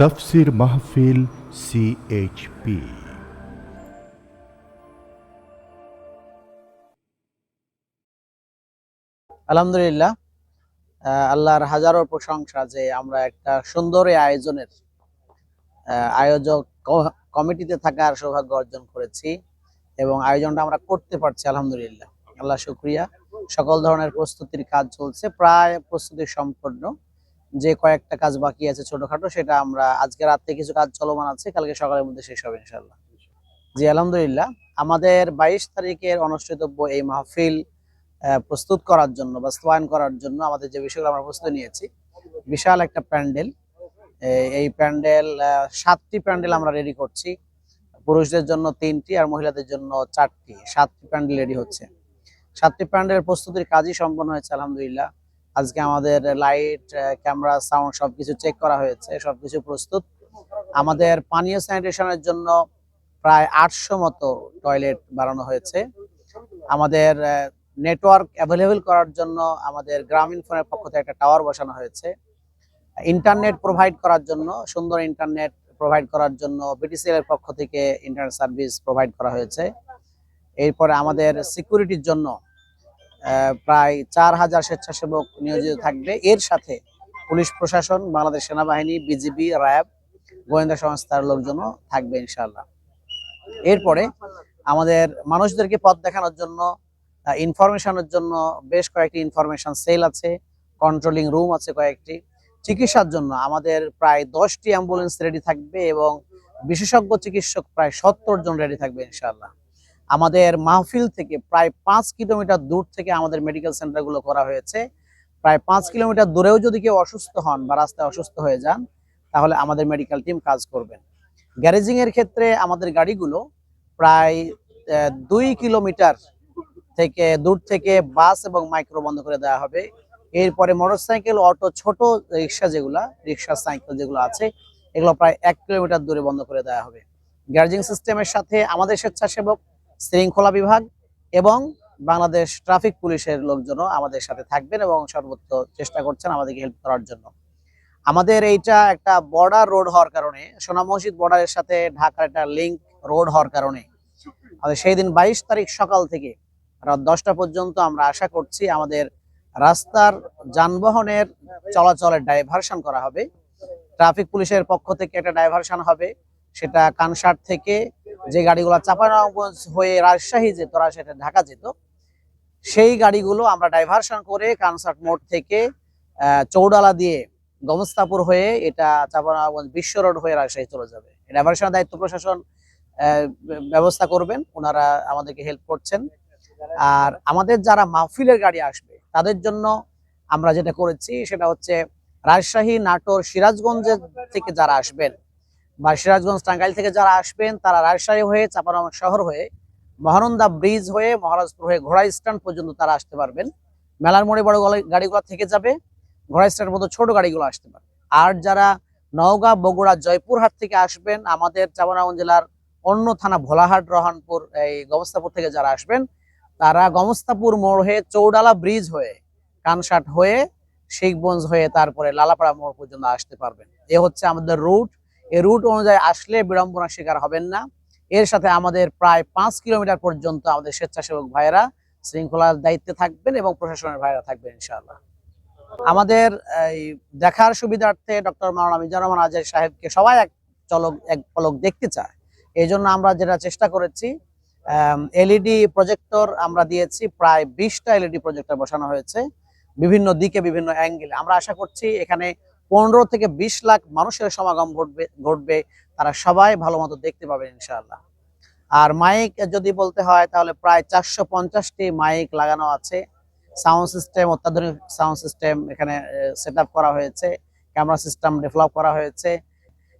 তফসির মাহফিল সিএইচপি আলহামদুলিল্লাহ আল্লাহর হাজারো প্রশংসা যে আমরা একটা সুন্দর আয়োজনের আয়োজক কমিটিতে থাকার সৌভাগ্য অর্জন করেছি এবং আয়োজনটা আমরা করতে পারছি, আলহামদুলিল্লাহ। আল্লাহ শুক্রিয়া। সকল ধরনের প্রস্তুতির কাজ চলছে, প্রায় প্রস্তুতি সম্পন্ন। যে কয়েকটা কাজ বাকি আছে ছোটখাটো, সেটা আমরা আজকে রাতে কিছু কাজ চলমান আছে, কালকে সকালের মধ্যে শেষ হবে ইনশাল্লাহ জি, আলহামদুলিল্লাহ। আমাদের বাইশ তারিখের অনুষ্ঠিতব্য এই মাহফিল প্রস্তুত করার জন্য, বাস্তবায়ন করার জন্য আমাদের যে বিষয়গুলো আমরা প্রস্তুতি নিয়েছি, বিশাল একটা প্যান্ডেল। এই প্যান্ডেল সাতটি প্যান্ডেল আমরা রেডি করছি। পুরুষদের জন্য তিনটি আর মহিলাদের জন্য চারটি। সাতটি প্যান্ডেল রেডি হচ্ছে। সাতটি প্যান্ডেল প্রস্তুতির কাজই সম্পন্ন হয়েছে, আলহামদুলিল্লাহ। আজকে আমাদের লাইট ক্যামেরা সাউন্ড সবকিছু চেক করা হয়েছে, সবকিছু প্রস্তুত। আমাদের পানীয় স্যানিটেশনের জন্য প্রায় আটশো মতো টয়লেট বানানো হয়েছে। আমাদের নেটওয়ার্ক অ্যাভেলেবল করার জন্য আমাদের গ্রামীণ ফোনের পক্ষ থেকে একটা টাওয়ার বসানো হয়েছে। ইন্টারনেট প্রোভাইড করার জন্য, সুন্দর ইন্টারনেট প্রোভাইড করার জন্য বিটিসিএল এর পক্ষ থেকে ইন্টারনেট সার্ভিস প্রোভাইড করা হয়েছে। এরপরে আমাদের সিকিউরিটির জন্য প্রায় চার হাজার স্বেচ্ছাসেবক নিয়োজিত থাকবে। এর সাথে পুলিশ প্রশাসন, বাংলাদেশ সেনাবাহিনী, বিজিবি, র্যাব, গোয়েন্দা সংস্থার লোকজনও থাকবে ইনশাআল্লাহ। এরপরে আমাদের মানুষদেরকে পথ দেখানোর জন্য ইনফরমেশনের জন্য বেশ কয়েকটি ইনফরমেশন সেল আছে কন্ট্রোলিং রুম আছে কয়েকটি। চিকিৎসার জন্য আমাদের প্রায় দশটি অ্যাম্বুলেন্স রেডি থাকবে এবং বিশেষজ্ঞ চিকিৎসক প্রায় সত্তর জন রেডি থাকবে ইনশাআল্লাহ। আমাদের মাহফিল থেকে প্রায় পাঁচ কিলোমিটার দূর থেকে আমাদের মেডিকেল সেন্টারগুলো করা হয়েছে। প্রায় পাঁচ কিলোমিটার দূরেও যদি কেউ অসুস্থ হন বা রাস্তায় অসুস্থ হয়ে যান, তাহলে আমাদের মেডিকেল টিম কাজ করবেন। গ্যারেজিং এর ক্ষেত্রে আমাদের গাড়িগুলো প্রায় দুই কিলোমিটার থেকে দূর থেকে বাস এবং মাইক্রো বন্ধ করে দেওয়া হবে। এরপরে মোটরসাইকেল অটো ছোট রিক্সা যেগুলা, রিক্সা সাইকেল যেগুলো আছে, এগুলো প্রায় এক কিলোমিটার দূরে বন্ধ করে দেওয়া হবে। গ্যারেজিং সিস্টেমের সাথে আমাদের স্বেচ্ছাসেবক শৃঙ্খলা বিভাগ এবং বাংলাদেশ ট্রাফিক পুলিশের লোকজনও আমাদের সাথে থাকবেন এবং সর্বোচ্চ চেষ্টা করছেন আমাদেরকে হেল্প করার জন্য। আমাদের এইটা একটা বর্ডার রোড হওয়ার কারণে, সোনা মসজিদ বর্ডারের সাথে ঢাকার একটা লিঙ্ক রোড হওয়ার কারণে সেই দিন বাইশ তারিখ সকাল থেকে রাত দশটা পর্যন্ত আমরা আশা করছি আমাদের রাস্তার যানবাহনের চলাচলের ডাইভারশন করা হবে। ট্রাফিক পুলিশের পক্ষ থেকে একটা ডাইভারশন হবে, সেটা কানসার থেকে যে গাড়িগুলো চাপানগঞ্জ হয়ে রাজশাহী যেত সেটা ঢাকা যেত, সেই গাড়িগুলো আমরা ডাইভারশন করে কানসার্ট মোড় থেকে চৌডালা দিয়ে গমস্তাপুর হয়ে এটা চাপানগঞ্জ বিশ্ব রোড হয়ে রাজশাহী চলে যাবে। ডাইভারশনের দায়িত্ব প্রশাসন ব্যবস্থা করবেন, ওনারা আমাদেরকে হেল্প করছেন। আর আমাদের যারা মাহফিলের গাড়ি আসবে, তাদের জন্য আমরা যেটা করেছি, সেটা হচ্ছে রাজশাহী, নাটোর, সিরাজগঞ্জের থেকে যারা আসবেন বা সিরাজগঞ্জ টাঙ্গাইল থেকে যারা আসবেন, তারা রাজশাহী হয়ে চাপানগঞ্জ শহর হয়ে, মহানন্দা ব্রিজ হয়ে, মহারাজপুর হয়ে, ঘোড়া স্ট্যান্ড পর্যন্ত তারা আসতে পারবেন। মেলার মোড়ে বড় গলা- গাড়িগুলো থেকে যাবে, ঘোড়া স্ট্যান্ড মতো ছোট গাড়িগুলো আসতে পারবে। আর যারা নওগাঁ, বগুড়া, জয়পুরহাট থেকে আসবেন, আমাদের চাপানগঞ্জ জেলার অন্য থানা ভোলাহাট, রহনপুর, এই গমস্তাপুর থেকে যারা আসবেন, তারা গমস্তাপুর মোড় হয়ে, চৌডালা ব্রিজ হয়ে, কানসাট হয়ে, শিখগঞ্জ হয়ে, তারপরে লালাপাড়া মোড় পর্যন্ত আসতে পারবেন। এ হচ্ছে আমাদের রুট এই রুট অনুযায়ী আসলে বিড়ম্বনার শিকার হবেন না। এর সাথে আমাদের প্রায় পাঁচ কিলোমিটার পর্যন্ত আমাদের স্বেচ্ছাসেবক ভাইয়েরা শৃঙ্খলার দায়িত্বে থাকবেন এবং প্রশাসনের ভাইয়েরা থাকবেন, ইনশাআল্লাহ। আমাদের এই দেখার সুবিধার্থে ডক্টর মাওলানা মিজানুর রহমান আজের সাহেবকে সবাই এক চলক, এক পলক দেখতে চায়। এই জন্য আমরা যেটা চেষ্টা করেছি এলইডি প্রজেক্টর আমরা দিয়েছি, প্রায় বিশটা এলইডি প্রজেক্টর বসানো হয়েছে। বিভিন্ন দিকে বিভিন্ন অ্যাঙ্গেলে আমরা আশা করছি এখানে পনেরো থেকে বিশ লাখ মানুষের সমাগম ঘটবে ঘটবে। তারা সবাই ভালো মতো দেখতে পাবেন ইনশাআল্লাহ। আর মাইক যদি বলতে হয়, তাহলে প্রায় চারশো পঞ্চাশটি মাইক লাগানো আছে। সাউন্ড সিস্টেম অত্যাধুনিক সাউন্ড সিস্টেম এখানে সেট করা হয়েছে। ক্যামেরা সিস্টেম ডেভেলপ করা হয়েছে।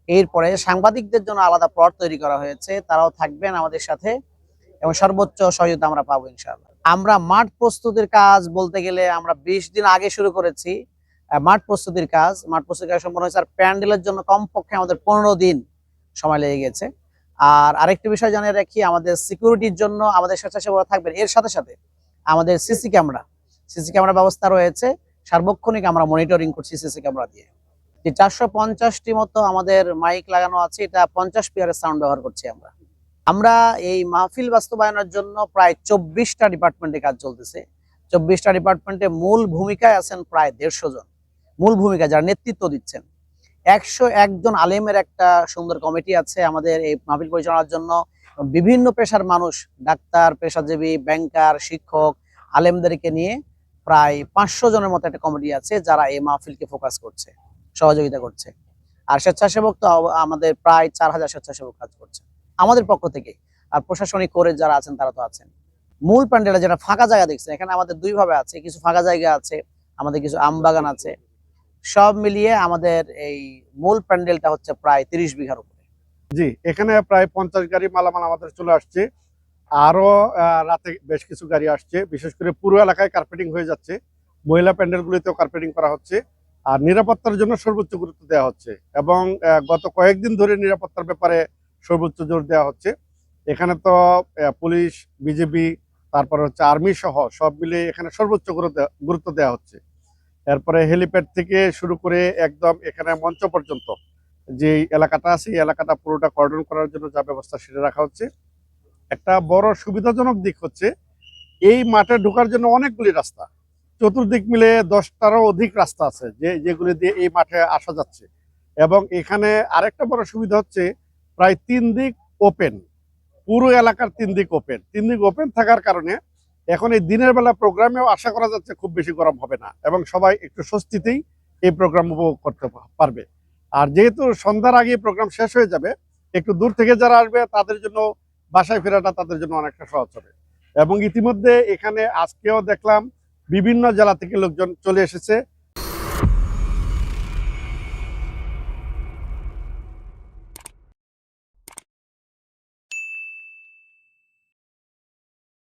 এরপরে সাংবাদিকদের জন্য আলাদা প্লট তৈরি করা হয়েছে। তারাও থাকবেন আমাদের সাথে এবং সর্বোচ্চ সহযোগিতা আমরা পাবো ইনশাআল্লাহ। আমরা মাঠ প্রস্তুতির কাজ বলতে গেলে আমরা বিশ দিন আগে শুরু করেছি। মাঠ প্রস্তুতির কাজ, মাঠ প্রস্তুতির কাজ সম্পন্ন হয়েছে। আর প্যান্ডেলের জন্য কমপক্ষে আমাদের পনেরো দিন সময় লেগে গেছে। আর আরেকটি বিষয় জানিয়ে রাখি, আমাদের সিকিউরিটির জন্য আমাদের স্বেচ্ছাসেবকরা থাকবেন। এর সাথে সাথে আমাদের সিসি ক্যামেরা সিসি ক্যামেরা ব্যবস্থা রয়েছে। সার্বক্ষণিক আমরা মনিটরিং করছি সিসি ক্যামেরা দিয়ে। যে চারশো পঞ্চাশটি মতো আমাদের মাইক লাগানো আছে, এটা পঞ্চাশ পিয়ারের সাউন্ড ব্যবহার করছি আমরা। আমরা এই মাহফিল বাস্তবায়নের জন্য প্রায় চব্বিশটা ডিপার্টমেন্টে কাজ চলতেছে। চব্বিশটা ডিপার্টমেন্টে মূল ভূমিকায় আছেন প্রায় দেড়শো জন। মূল ভূমিকা যারা নেতৃত্ব দিচ্ছেন। একশো একজন আলেমের একটা সুন্দর কমিটি আছে আমাদের এই মাহফিল পরিচালনার জন্য। বিভিন্ন পেশার মানুষ, ডাক্তার, পেশাজীবী, ব্যাংকার, শিক্ষক, আলেমদেরকে নিয়ে প্রায় পাঁচশো জনের মতো একটা কমিটি আছে যারা এই মাহফিলকে ফোকাস করছে, সহযোগিতা করছে। আর স্বেচ্ছাসেবক তো আমাদের প্রায় চার হাজার স্বেচ্ছাসেবক কাজ করছে। আমাদের পক্ষ থেকে আর প্রশাসনিক করে যারা আছেন তারা তো আছেন। মূল প্যান্ডেলে যেটা ফাঁকা জায়গা দেখছেন, এখানে আমাদের দুইভাবে আছে, কিছু ফাঁকা জায়গা আছে, আমাদের কিছু আম বাগান আছে। সব মিলিয়ে আমাদের এই মূল প্যান্ডেলটা হচ্ছে প্রায় তিরিশ বিঘার উপরে। জি এখানে প্রায় পঞ্চাশ গাড়ি মালামাল আমাদের চলে আসছে। আরও আহ, রাতে বেশ কিছু গাড়ি আসছে। বিশেষ করে পুরো এলাকায় কার্পেটিং হয়ে যাচ্ছে। মহিলা প্যান্ডেলগুলিতেও কার্পেটিং করা হচ্ছে। আর নিরাপত্তার জন্য সর্বোচ্চ গুরুত্ব দেওয়া হচ্ছে। এবং গত কয়েকদিন ধরে নিরাপত্তার ব্যাপারে সর্বোচ্চ জোর দেওয়া হচ্ছে। এখানে তো পুলিশ বিজেপি তারপর হচ্ছে আর্মি সহ সব মিলে এখানে সর্বোচ্চ গুরুত্ব দেওয়া হচ্ছে। এরপরে হেলিপ্যাড থেকে শুরু করে একদম এখানে মঞ্চ পর্যন্ত যে এলাকাটা আছে, এই এলাকাটা পুরোটা কর্ডন করার জন্য যা ব্যবস্থা সেটা রাখা হচ্ছে। একটা বড় সুবিধাজনক দিক হচ্ছে, এই মাঠে ঢোকার জন্য অনেকগুলি রাস্তা। চতুর্দিক মিলে দশটারও অধিক রাস্তা আছে যে, যেগুলি দিয়ে এই মাঠে আসা যাচ্ছে। এবং এখানে আরেকটা বড় সুবিধা হচ্ছে, প্রায় তিন দিক ওপেন পুরো এলাকার তিন দিক ওপেন তিন দিক ওপেন থাকার কারণে এখন এই দিনের বেলা প্রোগ্রামেও আশা করা যাচ্ছে খুব বেশি গরম হবে না এবং সবাই একটু স্বস্তিতেই এই প্রোগ্রাম উপভোগ করতে পারবে। আর যেহেতু সন্ধ্যার আগে প্রোগ্রাম শেষ হয়ে যাবে, একটু দূর থেকে যারা আসবে তাদের জন্য বাসায় ফেরাটা তাদের জন্য অনেকটা সহজ হবে। এবং ইতিমধ্যে এখানে আজকেও দেখলাম বিভিন্ন জেলা থেকে লোকজন চলে এসেছে।